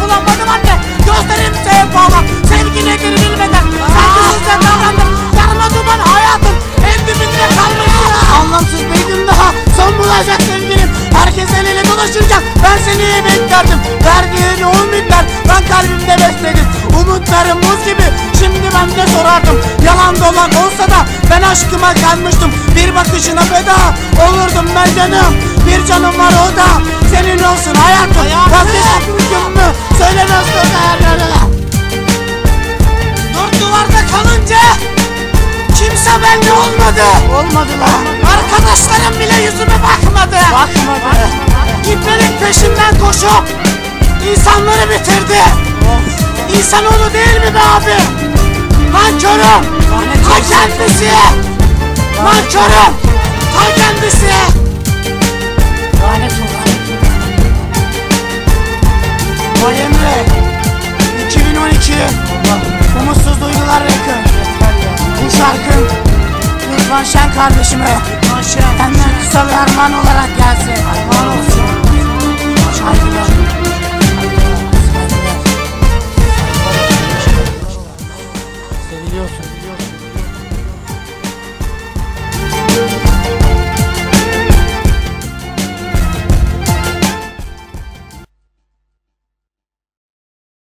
Bulamadım anne Gözlerim seni bağlar Sevgi nedir bilmeden Saygısızca davrandım Yarma duman hayatım En dibinde kalmış Anlamsız gün daha Son bulacak sevgilim. Herkes el ele dolaşınca Ben seni beklerdim Verdiğin ümitler Ben kalbimde besledim. Umutlarım buz gibi Şimdi ben de sorardım. Yalan dolan olsa da Ben aşkıma kanmıştım. Bir bakışına feda Olurdum ben canım. Bir canım var o da Senin olsun hayatım. Vazgeçmek Benimle olmadı. Olmadı lan. Arkadaşlarım bile yüzüme bakmadı. Bakmadı. Gitmenin peşinden koşup insanları bitirdi. İnsanoğlu değil mi be abi? Nankörüm Ta kendisi. Nankörüm Ta kendisi. Lanet olsun. Vay Emre. 2012 Umutsuz duygular yakın. Bu şarkın Rıdvan Şen kardeşime Benden kısa bir armağan olarak gelsin. Armağan olsun Saygılar Seviliyorsun